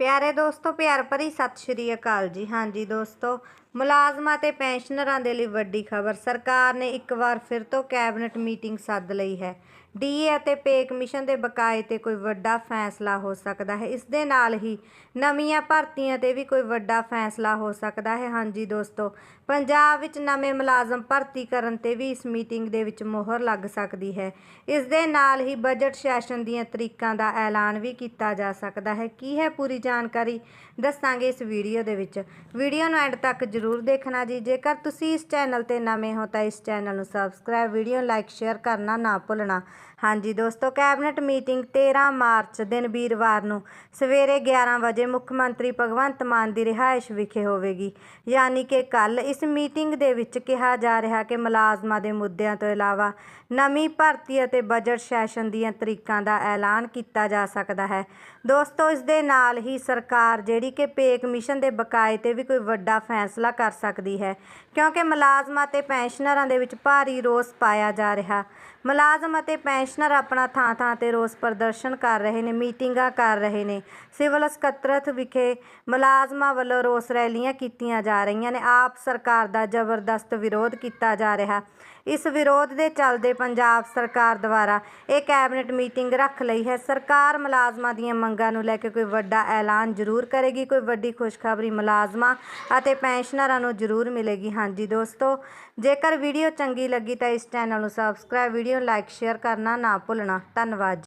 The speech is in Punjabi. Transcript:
ਪਿਆਰੇ ਦੋਸਤੋ, ਪਿਆਰ ਭਰੀ ਸਤਿ ਸ਼੍ਰੀ ਅਕਾਲ ਜੀ। ਹਾਂਜੀ ਦੋਸਤੋ, ਮੁਲਾਜ਼ਮਾਂ ਤੇ ਪੈਨਸ਼ਨਰਾਂ ਦੇ ਲਈ ਵੱਡੀ ਖਬਰ। ਸਰਕਾਰ ਨੇ ਇੱਕ ਵਾਰ ਫਿਰ ਤੋਂ ਕੈਬਨਿਟ ਮੀਟਿੰਗ ਸੱਦ ਲਈ ਹੈ। ਡੀਏ ਅਤੇ ਪੇ ਕਮਿਸ਼ਨ ਦੇ ਬਕਾਏ ਤੇ ਕੋਈ ਵੱਡਾ ਫੈਸਲਾ ਹੋ ਸਕਦਾ ਹੈ। ਇਸ ਦੇ ਨਾਲ ਹੀ ਨਵੀਆਂ ਭਰਤੀਆਂ ਤੇ ਵੀ ਕੋਈ ਵੱਡਾ ਫੈਸਲਾ ਹੋ ਸਕਦਾ ਹੈ। ਹਾਂਜੀ ਦੋਸਤੋ, ਪੰਜਾਬ ਵਿੱਚ ਨਵੇਂ ਮੁਲਾਜ਼ਮ ਭਰਤੀ ਕਰਨ ਤੇ ਵੀ ਇਸ ਮੀਟਿੰਗ ਦੇ ਵਿੱਚ ਮੋਹਰ ਲੱਗ ਸਕਦੀ ਹੈ। ਇਸ ਦੇ ਨਾਲ ਹੀ ਬਜਟ ਸੈਸ਼ਨ ਦੀਆਂ ਤਰੀਕਾਂ ਦਾ ਐਲਾਨ ਵੀ ਕੀਤਾ ਜਾ ਸਕਦਾ ਹੈ। ਕੀ ਹੈ ਪੂਰੀ ਜਾਣਕਾਰੀ ਦੱਸਾਂਗੇ ਇਸ ਵੀਡੀਓ ਦੇ ਵਿੱਚ। ਵੀਡੀਓ ਨੂੰ ਐਂਡ ਤੱਕ ਜਰੂਰ ਦੇਖਣਾ ਜੀ। ਜੇਕਰ ਤੁਸੀਂ ਇਸ ਚੈਨਲ ਤੇ ਨਵੇਂ ਹੋ ਤਾਂ ਇਸ ਚੈਨਲ ਨੂੰ ਸਬਸਕ੍ਰਾਈਬ, ਵੀਡੀਓ ਲਾਈਕ, ਸ਼ੇਅਰ ਕਰਨਾ ਨਾ ਭੁੱਲਣਾ। ਹਾਂਜੀ ਦੋਸਤੋ, ਕੈਬਨਿਟ ਮੀਟਿੰਗ 13 ਮਾਰਚ ਦਿਨ ਵੀਰਵਾਰ ਨੂੰ ਸਵੇਰੇ 11 ਵਜੇ ਮੁੱਖ ਮੰਤਰੀ ਭਗਵੰਤ ਮਾਨ ਦੀ ਰਿਹਾਇਸ਼ ਵਿਖੇ ਹੋਵੇਗੀ। ਯਾਨੀ ਕਿ ਕੱਲ ਇਸ ਮੀਟਿੰਗ ਦੇ ਵਿੱਚ ਕਿਹਾ ਜਾ ਰਿਹਾ ਕਿ ਮੁਲਾਜ਼ਮਾਂ ਦੇ ਮੁੱਦਿਆਂ ਤੋਂ ਇਲਾਵਾ ਨਵੀਂ ਭਰਤੀ ਅਤੇ ਬਜਟ ਸੈਸ਼ਨ ਦੀਆਂ ਤਰੀਕਾਂ ਦਾ ਐਲਾਨ ਕੀਤਾ ਜਾ ਸਕਦਾ ਹੈ। ਦੋਸਤੋ, ਇਸ ਦੇ ਨਾਲ ਹੀ ਸਰਕਾਰ ਜਿਹੜੀ ਕਿ ਪੇ ਕਮਿਸ਼ਨ ਦੇ ਬਕਾਏ ਤੇ ਵੀ ਕੋਈ ਵੱਡਾ ਫੈਸਲਾ ਕਰ ਸਕਦੀ ਹੈ, ਕਿਉਂਕਿ ਮੁਲਾਜ਼ਮਾਂ ਤੇ ਪੈਨਸ਼ਨਰਾਂ ਦੇ ਵਿੱਚ ਭਾਰੀ ਰੋਸ ਪਾਇਆ ਜਾ ਰਿਹਾ। ਮੁਲਾਜ਼ਮ ਅਤੇ ਪੈਨਸ਼ਨਰ ਆਪਣਾ ਥਾਂ ਥਾਂ ਤੇ ਰੋਸ ਪ੍ਰਦਰਸ਼ਨ ਕਰ ਰਹੇ ਨੇ, ਮੀਟਿੰਗਾਂ ਕਰ ਰਹੇ ਨੇ। ਸਿਵਲ ਸਕੱਤਰਤ ਵਿਖੇ ਮੁਲਾਜ਼ਮਾਂ ਵੱਲੋਂ ਰੋਸ ਰੈਲੀਆਂ ਕੀਤੀਆਂ ਜਾ ਰਹੀਆਂ ਨੇ। ਆਪ ਸਰਕਾਰ ਦਾ ਜ਼ਬਰਦਸਤ ਵਿਰੋਧ ਕੀਤਾ ਜਾ ਰਿਹਾ। ਇਸ ਵਿਰੋਧ ਦੇ ਚੱਲਦੇ ਪੰਜਾਬ ਸਰਕਾਰ ਦੁਆਰਾ ਇਹ ਕੈਬਨਿਟ ਮੀਟਿੰਗ ਰੱਖ ਲਈ ਹੈ। ਸਰਕਾਰ ਮੁਲਾਜ਼ਮਾਂ ਦੀਆਂ ਮੰਗਾਂ ਨੂੰ ਲੈ ਕੇ ਕੋਈ ਵੱਡਾ ਐਲਾਨ ਜ਼ਰੂਰ ਕਰੇਗੀ। ਕੋਈ ਵੱਡੀ ਖੁਸ਼ਖਬਰੀ ਮੁਲਾਜ਼ਮਾਂ ਅਤੇ ਪੈਨਸ਼ਨਰਾਂ ਨੂੰ ਜ਼ਰੂਰ ਮਿਲੇਗੀ। ਹਾਂਜੀ ਦੋਸਤੋ, ਜੇਕਰ ਵੀਡੀਓ ਚੰਗੀ ਲੱਗੀ ਤਾਂ ਇਸ ਚੈਨਲ ਨੂੰ ਸਬਸਕ੍ਰਾਈਬ, ਵੀਡੀਓ ਲਾਈਕ ਸ਼ੇਅਰ ਕਰਨਾ ਨਾ ਭੁੱਲਣਾ ਧੰਨਵਾਦ ਜੀ।